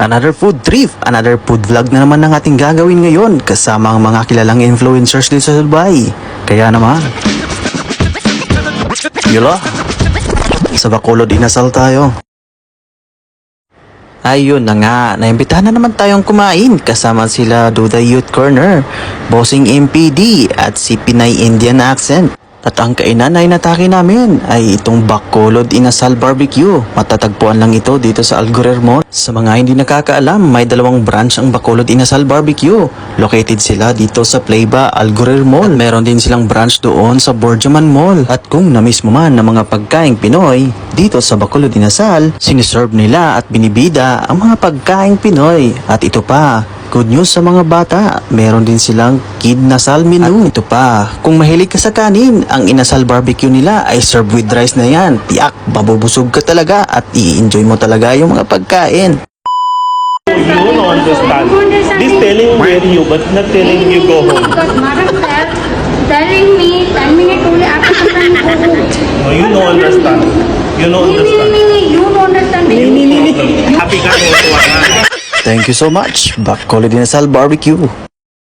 Another food trip, another food vlog na naman ang ating gagawin ngayon kasama ang mga kilalang influencers dito sa Dubai. Kaya naman, Yula, sa Bacolod inasal tayo. Ayun na nga, naimbitahan na naman tayong kumain kasama sila Duda Youth Corner, Bossing MPD at si Pinay Indian Accent. At ang kainan ay natake namin ay itong Bacolod Inasal Barbecue. Matatagpuan lang ito dito sa Algorer Mall. Sa mga hindi nakakaalam, may dalawang branch ang Bacolod Inasal Barbecue. Located sila dito sa Playba Algorer Mall. At meron din silang branch doon sa Borjaman Mall. At kung namiss mo man ng mga pagkaing Pinoy, dito sa Bacolod Inasal, siniserve nila at binibida ang mga pagkaing Pinoy. At ito pa, Good news sa mga bata, meron din silang kid nasal menu. At ito pa, kung mahilig ka sa kanin, ang inasal barbecue nila ay served with rice na yan. Tiyak, babubusog ka talaga at i-enjoy mo talaga yung mga pagkain. You don't understand. This telling where you, but not telling you go home. Because madam sir telling me 10 minutes only after some time go home. No, you don't understand. You don't understand. you don't understand. Mo ito, ah. Thank you so much, Bacolod Inasal Barbecue.